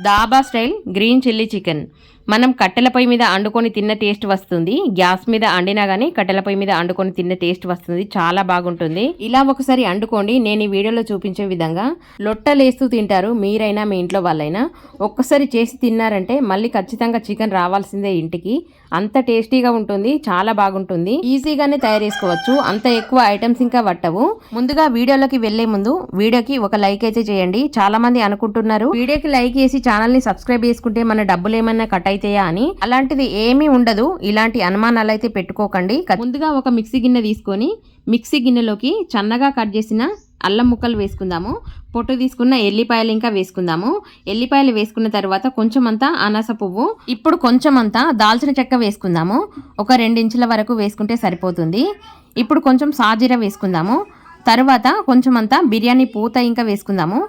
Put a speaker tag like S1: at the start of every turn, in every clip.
S1: Dhaba style green chilli chicken. మనం కట్టెల పొయ్యి మీద అండుకొని తిన్న టేస్ట్ వస్తుంది. గ్యాస్ మీద అండినా కానీ కట్టెల పొయ్యి మీద అండుకొని తిన్న టేస్ట్ వస్తుంది. చాలా బాగుంటుంది. ఇలా ఒకసారి అండుకోండి. నేను ఈ వీడియోలో చూపించే విధంగా లొట్టలేస్తూ తింటారు మీరైనా మీ ఇంట్లో వాళ్ళైనా. ఒక్కసారి చేసి తిన్నారంటే మళ్ళీ ఖచ్చితంగా చికెన్ రావాల్సిందే ఇంటికి. అంత టేస్టీగా ఉంటుంది. చాలా బాగుంటుంది. ఈజీగానే తయారు చేసుకోవచ్చు. అంత ఎక్కువ ఐటమ్స్ ఇంకా పట్టవు. ముందుగా వీడియోలోకి వెళ్ళే ముందు వీడియోకి ఒక లైక్ అయితే చేయండి. చాలా మంది అనుకుంటున్నారు. వీడియోకి లైక్ చేసి ఛానల్ని సబ్స్క్రైబ్ చేసుకుంటే మన డబ్బులు ఏమైనా కట్ అయితాయా అని. అలాంటిది ఏమీ ఉండదు. ఇలాంటి అనుమానాలు అయితే పెట్టుకోకండి ముందుగా ఒక మిక్సీ గిన్నె తీసుకొని మిక్సీ గిన్నెలోకి చన్నగా కట్ చేసిన అల్లం ముక్కలు వేసుకుందాము. పొట్టు తీసుకున్న ఎల్లిపాయలు ఇంకా వేసుకుందాము. ఎల్లిపాయలు వేసుకున్న తర్వాత కొంచెం అంతా అనాస పువ్వు. ఇప్పుడు కొంచెం అంతా దాల్చిన చెక్క వేసుకుందాము. ఒక ఇంచుల వరకు వేసుకుంటే సరిపోతుంది. ఇప్పుడు కొంచెం సాజీర వేసుకుందాము. తర్వాత కొంచెం అంతా బిర్యానీ పూత ఇంకా వేసుకుందాము.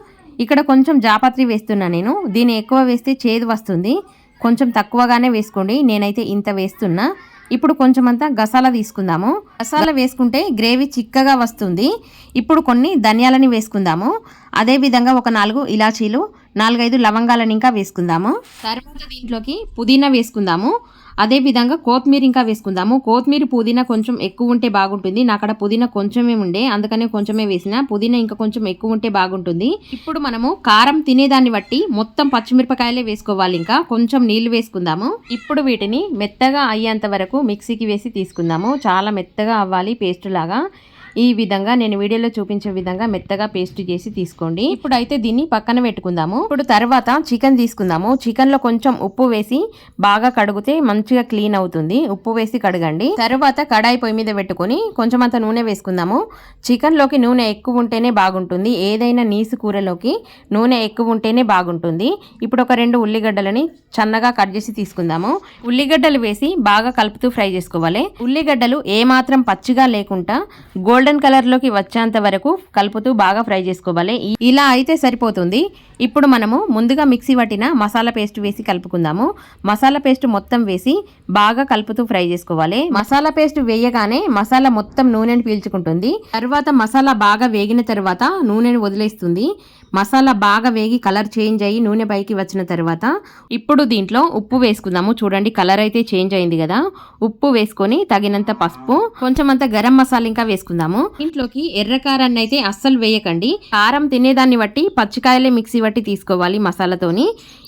S1: ఇక్కడ కొంచెం జాపత్రి వేస్తున్నా నేను. దీన్ని ఎక్కువ వేస్తే చేదు వస్తుంది. కొంచెం తక్కువగానే వేసుకోండి. నేనైతే ఇంత వేస్తున్నా. ఇప్పుడు కొంచెం అంతా గసాల తీసుకుందాము. గసాల వేసుకుంటే గ్రేవీ చిక్కగా వస్తుంది. ఇప్పుడు కొన్ని ధనియాలని వేసుకుందాము. అదే విధంగా ఒక నాలుగు ఇలాచీలు నాలుగైదు లవంగాలను ఇంకా వేసుకుందాము. తర్వాత దీంట్లోకి పుదీనా వేసుకుందాము. అదే విధంగా కొత్తిమీర ఇంకా వేసుకుందాము. కొత్తిమీర పుదీనా కొంచెం ఎక్కువ ఉంటే బాగుంటుంది. నా అక్కడ పుదీనా కొంచెమే ఉండే. అందుకనే కొంచెమే వేసిన. పుదీనా ఇంకా కొంచెం ఎక్కువ ఉంటే బాగుంటుంది. ఇప్పుడు మనము కారం తినేదాన్ని బట్టి మొత్తం పచ్చిమిరపకాయలే వేసుకోవాలి ఇంకా. కొంచెం నీళ్ళు వేసుకుందాము. ఇప్పుడు వీటిని మెత్తగా అయ్యేంత వరకు మిక్సీకి వేసి తీసుకుందాము. చాలా మెత్తగా అవ్వాలి పేస్ట్ లాగా. ఈ విధంగా నేను వీడియోలో చూపించే విధంగా మెత్తగా పేస్ట్ చేసి తీసుకోండి. ఇప్పుడు అయితే దీన్ని పక్కన పెట్టుకుందాము. ఇప్పుడు తర్వాత చికెన్ తీసుకుందాము. చికెన్లో కొంచెం ఉప్పు వేసి బాగా కడిగితే మంచిగా క్లీన్ అవుతుంది. ఉప్పు వేసి కడగండి. తర్వాత కడాయి పొయ్యి మీద పెట్టుకొని కొంచెం అంత నూనె వేసుకుందాము. చికెన్లోకి నూనె ఎక్కువ ఉంటేనే బాగుంటుంది. ఏదైనా నీసు కూరలోకి నూనె ఎక్కువ ఉంటేనే బాగుంటుంది. ఇప్పుడు ఒక రెండు ఉల్లిగడ్డలని చన్నగా కట్ చేసి తీసుకుందాము. ఉల్లిగడ్డలు వేసి బాగా కలుపుతూ ఫ్రై చేసుకోవాలి. ఉల్లిగడ్డలు ఏమాత్రం పచ్చిగా లేకుండా గోల్డెన్ కలర్లోకి వచ్చేంత వరకు కలుపుతూ బాగా ఫ్రై చేసుకోవాలి. ఇలా అయితే సరిపోతుంది. ఇప్పుడు మనము ముందుగా మిక్సీ పట్టిన మసాలా పేస్ట్ వేసి కలుపుకుందాము. మసాలా పేస్ట్ మొత్తం వేసి బాగా కలుపుతూ ఫ్రై చేసుకోవాలి. మసాలా పేస్ట్ వేయగానే మసాలా మొత్తం నూనెను పీల్చుకుంటుంది. తర్వాత మసాలా బాగా వేగిన తర్వాత నూనెను వదిలేస్తుంది. మసాలా బాగా వేగి కలర్ చేంజ్ అయ్యి నూనె పైకి వచ్చిన తర్వాత ఇప్పుడు దీంట్లో ఉప్పు వేసుకుందాము. చూడండి కలర్ అయితే చేంజ్ అయింది కదా. ఉప్పు వేసుకొని తగినంత పసుపు కొంచెం అంత గరం మసాలా ఇంకా వేసుకుందాము. ఇంట్లోకి ఎర్ర కారాన్ని అయితే అస్సలు వేయకండి. కారం తినేదాన్ని బట్టి పచ్చికాయలే మిక్సీ బట్టి తీసుకోవాలి మసాలాతోని.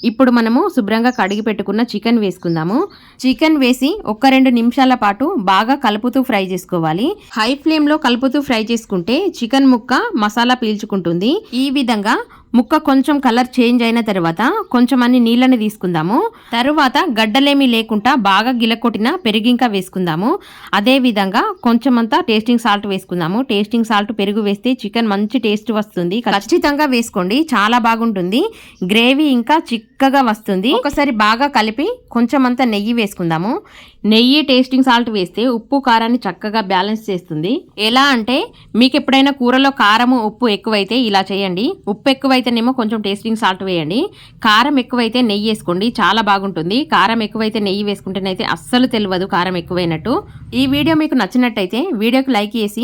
S1: ఇప్పుడు మనము శుభ్రంగా కడిగి పెట్టుకున్న చికెన్ వేసుకుందాము. చికెన్ వేసి ఒక రెండు నిమిషాల పాటు బాగా కలుపుతూ ఫ్రై చేసుకోవాలి. హై ఫ్లేమ్లో కలుపుతూ ఫ్రై చేసుకుంటే చికెన్ ముక్క మసాలా పీల్చుకుంటుంది. ఈ విధంగా ముక్క కొంచెం కలర్ చేంజ్ అయిన తర్వాత కొంచెం అన్ని నీళ్ళని తీసుకుందాము. తరువాత గడ్డలేమీ లేకుండా బాగా గిలకొట్టిన పెరుగింకా వేసుకుందాము. అదే విధంగా కొంచెం అంతా టేస్టింగ్ సాల్ట్ వేసుకుందాము. టేస్టింగ్ సాల్ట్ పెరుగు వేస్తే చికెన్ మంచి టేస్ట్ వస్తుంది. ఖచ్చితంగా వేసుకోండి. చాలా బాగుంటుంది. గ్రేవీ ఇంకా చిక్కగా వస్తుంది. ఒకసారి బాగా కలిపి కొంచెం అంతా నెయ్యి వేసుకుందాము. నెయ్యి టేస్టింగ్ సాల్ట్ వేస్తే ఉప్పు కారాన్ని చక్కగా బ్యాలెన్స్ చేస్తుంది. ఎలా అంటే మీకు ఎప్పుడైనా కూరలో కారము ఉప్పు ఎక్కువైతే ఇలా చేయండి. ఉప్పు ఎక్కువ ఎక్కువైతేనేమో కొంచెం టేస్టింగ్ సాల్ట్ వేయండి. కారం ఎక్కువైతే నెయ్యి వేసుకోండి. చాలా బాగుంటుంది. కారం ఎక్కువైతే నెయ్యి వేసుకుంటేనైతే అస్సలు తెలియదు కారం ఎక్కువైనట్టు. ఈ వీడియో మీకు నచ్చినట్టయితే వీడియోకి లైక్ చేసి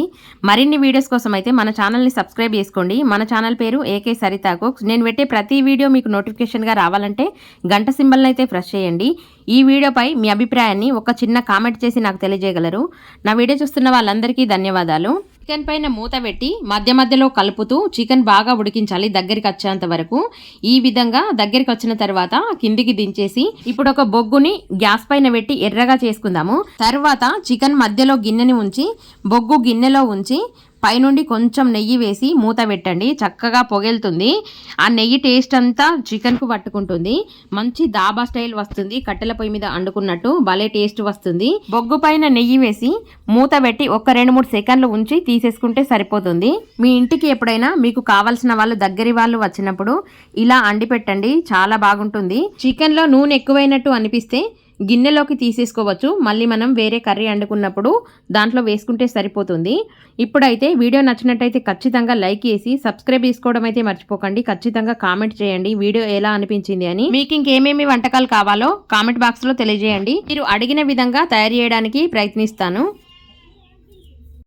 S1: మరిన్ని వీడియోస్ కోసం అయితే మన ఛానల్ని సబ్స్క్రైబ్ చేసుకోండి. మన ఛానల్ పేరు ఏకే సరితా కుక్స్ నేను పెట్టే ప్రతి వీడియో మీకు నోటిఫికేషన్గా రావాలంటే గంట సింబల్ని అయితే ప్రెస్ చేయండి. ఈ వీడియోపై మీ అభిప్రాయాన్ని ఒక చిన్న కామెంట్ చేసి నాకు తెలియజేయగలరు. నా వీడియో చూస్తున్న వాళ్ళందరికీ ధన్యవాదాలు. చికెన్ పైన మూత పెట్టి మధ్య మధ్యలో కలుపుతూ చికెన్ బాగా ఉడికించాలి దగ్గరికి వచ్చేంత వరకు. ఈ విధంగా దగ్గరికి వచ్చిన తర్వాత కిందికి దించేసి ఇప్పుడు ఒక బొగ్గుని గ్యాస్ పైన పెట్టి ఎర్రగా చేసుకుందాము. తర్వాత చికెన్ మధ్యలో గిన్నెని ఉంచి బొగ్గు గిన్నెలో ఉంచి పైనుండి కొంచెం నెయ్యి వేసి మూత పెట్టండి. చక్కగా పొగెళ్తుంది. ఆ నెయ్యి టేస్ట్ అంతా చికెన్కు పట్టుకుంటుంది. మంచి దాబా స్టైల్ వస్తుంది. కట్టెల పొయ్యి మీద అండుకున్నట్టు భలే టేస్ట్ వస్తుంది. బొగ్గు పైన నెయ్యి వేసి మూత పెట్టి ఒక రెండు మూడు సెకండ్లు ఉంచి తీసేసుకుంటే సరిపోతుంది. మీ ఇంటికి ఎప్పుడైనా మీకు కావాల్సిన వాళ్ళు దగ్గరి వాళ్ళు వచ్చినప్పుడు ఇలా అండి పెట్టండి. చాలా బాగుంటుంది. చికెన్లో నూనె ఎక్కువైనట్టు అనిపిస్తే గిన్నెలోకి తీసేసుకోవచ్చు. మళ్ళీ మనం వేరే కర్రీ వండుకున్నప్పుడు దాంట్లో వేసుకుంటే సరిపోతుంది. ఇప్పుడైతే వీడియో నచ్చినట్టయితే ఖచ్చితంగా లైక్ చేసి సబ్స్క్రైబ్ చేసుకోవడం అయితే మర్చిపోకండి. ఖచ్చితంగా కామెంట్ చేయండి. వీడియో ఎలా అనిపించింది అని. మీకు ఇంకేమేమి వంటకాలు కావాలో కామెంట్ బాక్స్లో తెలియజేయండి. మీరు అడిగిన విధంగా తయారు చేయడానికి ప్రయత్నిస్తాను.